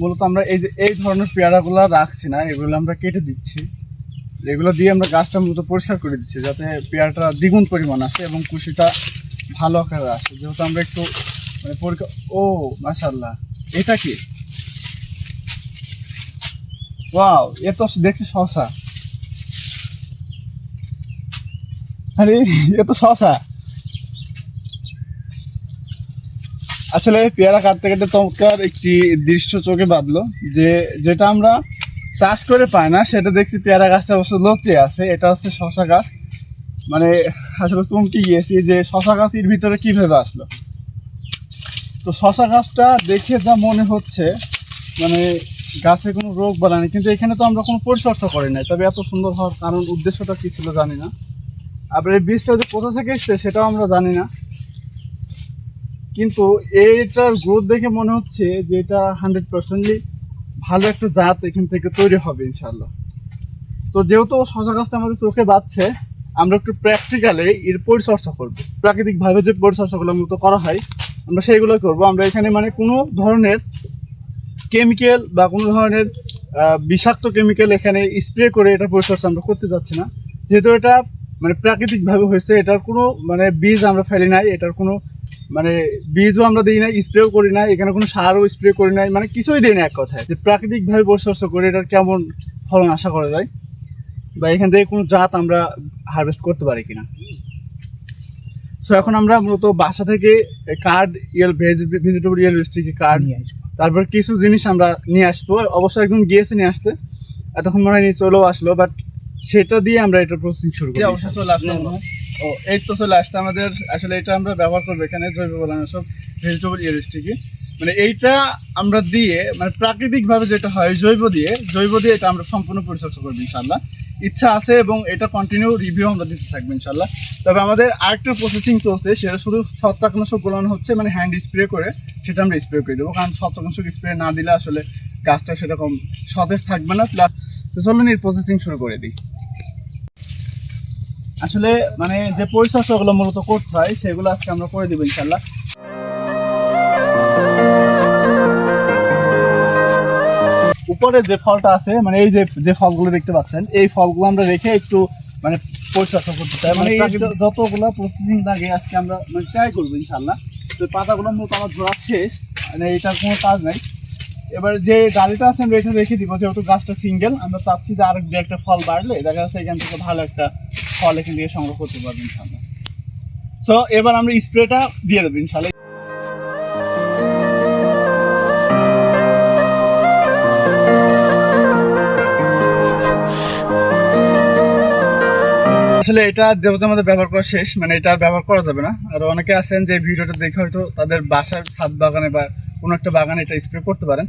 মূলত আমরা এই যে, এই ধরনের পেয়ারাগুলো রাখছি না, এগুলো আমরা কেটে দিচ্ছি। এগুলো দিয়ে আমরা গাছটা মূলত পরিষ্কার করে দিচ্ছি, যাতে পেয়ারাটা দ্বিগুণ পরিমাণ আসে এবং কুশিটা ভালো আকারে আসে। যেহেতু আমরা একটু মানে পরীক্ষা ও মাশাল্লাহ এটা কি? ওয়াও, এ তো দেখছি শশা আরে, এ তো শশা আসলে পেয়ারা কাটতে কাটতে চমৎকার একটি দৃশ্য চোখে বাঁধলো যে যেটা আমরা চাষ করে পাই না, সেটা দেখছি পেয়ারা গাছটা অবশ্য লতিয়ে আছে। এটা হচ্ছে শশা গাছ। মানে আসলে চমকে গিয়েছি যে শশা গাছ এর ভিতরে কীভাবে আসলো। তো শশা গাছটা দেখে যা মনে হচ্ছে মানে গাছে কোনো রোগ বানায়নি কিন্তু এখানে তো আমরা কোনো পরিচর্যা করি নাই। তবে এত সুন্দর হওয়ার কারণ, উদ্দেশ্যটা কি ছিল জানি না। আবার এই বীজটা যে কোথা থেকে এসছে সেটাও আমরা জানি না। কিন্তু এইটার গ্রোথ দেখে মনে হচ্ছে যে এটা হান্ড্রেড পার্সেন্টলি ভালো একটা জাত এখান থেকে তৈরি হবে ইনশাল্লাহ তো যেহেতু শশা গাছটা আমাদের চোখে যাচ্ছে আমরা একটু প্র্যাকটিক্যালে এর পরিচর্যা করব। প্রাকৃতিকভাবে যে পরিচর্যাগুলো মতো করা হয়, আমরা সেইগুলো করব। আমরা এখানে মানে কোনো ধরনের কেমিক্যাল বা কোনো ধরনের বিষাক্ত কেমিক্যাল এখানে স্প্রে করে এটা পরিচর্যা আমরা করতে যাচ্ছি না। যেহেতু এটা মানে প্রাকৃতিকভাবে হয়েছে, এটার কোনো মানে বীজ আমরা ফেলি নাই, এটার কোনো মানে বীজও আমরা দিই নাই স্প্রেও করি না এখানে কোনো সারও স্প্রে করি নাই মানে কিছুই দিই না এক কথায়। যে প্রাকৃতিকভাবে পরিচর্যা করে এটার কেমন ফলন আশা করা যায়? বা এখান থেকে কোনো জাত আমরা হারভেস্ট করতে পারি কিনা? সো এখন আমরা মূলত বাসা থেকে card yellow vegetable yellow sticky card তারপর কিছু জিনিস আমরা নিয়ে আসব। অবশ্যই একদম গিয়েছে নিয়ে আসতে। এতক্ষণ মনে হয় নিয়ে চলেও আসলো বাট সেটা দিয়ে আমরা এটা প্রসেসিং শুরু করি। অবশ্যই চলে আসলো মনে হয়। ও, এই তো চলে আসছে আমাদের, আসলে এটা আমরা ব্যবহার করব এখানে, জৈব বলানো সব ভেজিটেবল ইয়েলিস্টিকি মানে এইটা আমরা দিয়ে মানে প্রাকৃতিকভাবে যেটা হয়, জৈব দিয়ে জৈব দিয়ে এটা আমরা সম্পূর্ণ পরিচর্যা করব ইনশাল্লাহ ইচ্ছা আছে এবং এটা কন্টিনিউ রিভিউ আমরা দিতে থাকব ইনশাল্লাহ তবে আমাদের আরেকটা প্রসেসিং চলছে, সেটা শুধু ছত্রাকনাশক গোলানো হচ্ছে মানে হ্যান্ড স্প্রে করে, সেটা আমরা স্প্রে করে দেবো। কারণ ছত্রাকনাশক স্প্রে না দিলে আসলে গাছটা সেরকম সতেজ থাকবে না। প্লাস চলুন এর প্রসেসিং শুরু করে দিই। আসলে মানে যে পরিচর্যাগুলো মূলত করতে হয় সেগুলো আজকে আমরা করে দেবো ইনশাল্লাহ উপরে যে ফলটা আছে মানে এই যে যে ফলগুলো দেখতে পাচ্ছেন এই ফলগুলো আমরা রেখে একটু মানে পরিচর্যা করতে চাই। মানে যতগুলো প্রসেসিং লাগে আজকে আমরা মানে ট্রাই করব ইনশাল্লাহ তো পাতাগুলো মূলত আমার ধরা শেষ মানে এটার কোনো কাজ নাই। এবার যে ডালিটা আছে আমরা এটা রেখে দিব যেহেতু গাছটা সিঙ্গেল আমরা চাচ্ছি যে আর দু একটা ফল বাড়লে দেখা যাচ্ছে এখান থেকে ভালো একটা ফল এখান থেকে সংগ্রহ করতে পারব ইনশাল্লাহ সো এবার আমরা স্প্রেটা দিয়ে দেবো ইনশাল্লাহ আসলে এটা যেহেতু আমাদের ব্যবহার করা শেষ মানে এটা ব্যবহার করা যাবে না। আর অনেকে আছেন যে ভিডিওটা দেখে হয়তো তাদের বাসার ছাদ বাগানে বা কোনো একটা বাগানে এটা স্প্রে করতে পারেন।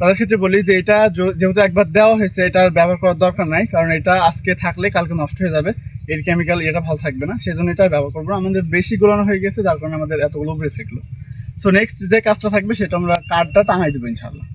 তাদের ক্ষেত্রে বলি যে এটা যেহেতু একবার দেওয়া হয়েছে, এটা ব্যবহার করার দরকার নাই, কারণ এটা আজকে থাকলে কালকে নষ্ট হয়ে যাবে। এর কেমিক্যাল এটা ভালো থাকবে না সেই জন্য এটা ব্যবহার করব। আমাদের বেশি গোলানো হয়ে গেছে, যার কারণে আমাদের এতগুলো উপরে থাকল। সো নেক্সট যে কাজটা থাকবে, সেটা আমরা কার্ডটা টাঙাই দেবো ইনশাল্লাহ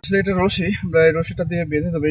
আসলে এটা রশি আমরা এই রশিটা দিয়ে বেঁধে দেবো।